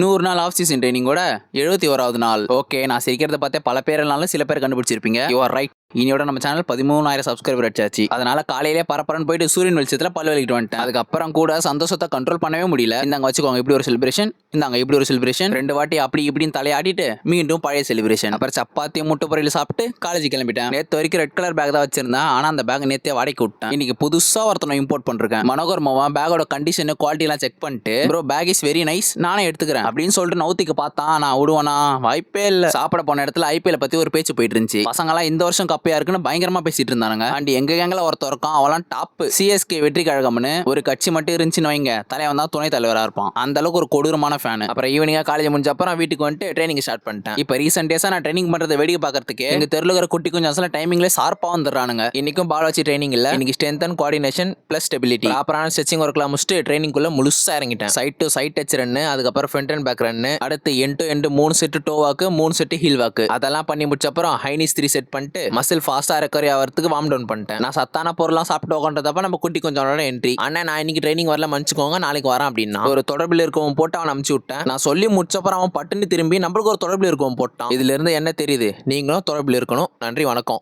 நூறு நாள் of season ட்ரைனிங்கோட எழுபத்தி ஓராவது நாள். ஓகே நான் சிரிக்கிறத பார்த்தே பல பேர்னாலும் சில பேர் கண்டுபிடிச்சிருப்பீங்க. யூ ஆர் ரைட் இனியோட நம்ம சேனல் பதிமூணாயிரம் சப்ஸ்கிரைபர் அடிச்சாச்சு. அதனால காலையிலே பரப்பரன் போயிட்டு சூரியன் வெளிச்சத்துல பல் வலிக்கிட்டு வந்துட்டேன். அதுக்கப்புறம் கூட சந்தோஷத்தை கண்ட்ரோல் பண்ணவே முடியல. இந்தாங்க வச்சுக்கோங்க இப்படி ஒரு செலிப்ரேஷன் இந்தாங்க இப்படி ஒரு செலிப்ரேஷன் ரெண்டு வாட்டி அப்படி இப்படின்னு தலையாடிட்டு மீண்டும் பழைய செலிப்ரேஷன் அப்புறம் சப்பாத்தி முட்டை பொரியல் சாப்பிட்டு காலேஜ் கிளம்பிட்டேன். நேற்று வரைக்கும் ரெட் கலர் பேக் தான் வச்சிருந்தேன். ஆனா அந்த பேக் நேத்தே வாடகைக்கு விட்டேன். இன்னைக்கு புதுசா ஒருத்தனை இம்போர்ட் பண்ணிருக்கேன். மனோகர் மாமா பேக்கோட கண்டிஷன் குவாலிட்டி எல்லாம் செக் பண்ணிட்டு bro bag is very nice நானே எடுத்துக்கிறேன். அப்படின்னு சொல்லிட்டு நவுத்திக்கு பார்த்தா நான் விடுவேனா? வாய்ப்பே இல்ல. சாப்பிட போன இடத்துல ஐபிஎல் பத்தி ஒரு பேச்சு போயிட்டு இருந்துச்சு. பசங்களாம் இந்த வருஷம் கப்பையா இருக்குன்னு பயங்கரமா பேசிட்டு இருந்தானுங்க. அண்ட் எங்க கேங்ல ஒருத்தர் இருக்கான் அவெல்லாம் டாப் சிஎஸ்கே வெற்றி கழகம்னு ஒரு கட்சி மட்டும் இருந்துச்சுன்னு வைங்க தலைவன் தான் துணை தலைவரா இருப்பான். அந்த அளவுக்கு ஒரு கொடூரமான ஃபேன் அப்புறம் ஈவினிங்கா காலேஜ் முடிஞ்ச அப்புறம் வீட்டுக்கு வந்துட்டு ட்ரைனிங் ஸ்டார்ட் பண்ணிட்டேன். இப்போ ரீசெண்ட் டேஸா நான் ட்ரைனிங் பண்ணுறது வேடிக்கை பார்க்கறதுக்கு எங்க தெருல குட்டி கொஞ்சம் அசல டைமிங்ல ஷார்ப்பா வந்துடுறானுங்க. இன்னைக்கும் பால் வச்சு ட்ரைனிங் இல்ல. இன்னைக்கு strength and coordination plus stability ப்ராப்பரான ஸ்ட்ரெச்சிங் ஒர்க்லாம் முடிச்சுட்டு ட்ரைனிங் குள்ள முழுசா இறங்கிட்டேன். Side to side touch run அதுக்கப்புறம் ஃப்ரண்ட் அண்ட் பேக் ரன்னு அடுத்து என் டு எண்டு மூணு செட்டு டோ வாக்கு மூணு செட்டு ஹீல் வாக்கு அதெல்லாம் பண்ணி முடிச்ச அப்புறம் ஹைனிஸ் த்ரீ செட் பண்ணிட்டு மசில் ஃபாஸ்ட்டாக ரெக்கவரி ஆகிறதுக்கு வார்ம் டவுன் பண்ணிட்டேன். நான் சத்தான பொருளாம் சாப்பிட்டு உட்காந்தப்ப நம்ம குட்டி கொஞ்சம் என்ட்ரி அண்ணன் நான் இன்னைக்கு ட்ரைனிங் வரல மன்னிச்சுக்கோங்க நாளைக்கு வரேன் அப்படின்னா. ஒரு தொடர்பில் இருக்கவன் போட்டு அவன் அமுச்சு விட்டேன். நான் சொல்லி முடிச்சப்பறம் அவன் பட்டுன்னு திரும்பி நம்மளுக்கு ஒரு தொடர்பில் இருக்கவன் போட்டான். இதுல இருந்து என்ன தெரியுது? நீங்களும் தொடர்பில் இருக்கணும். நன்றி வணக்கம்.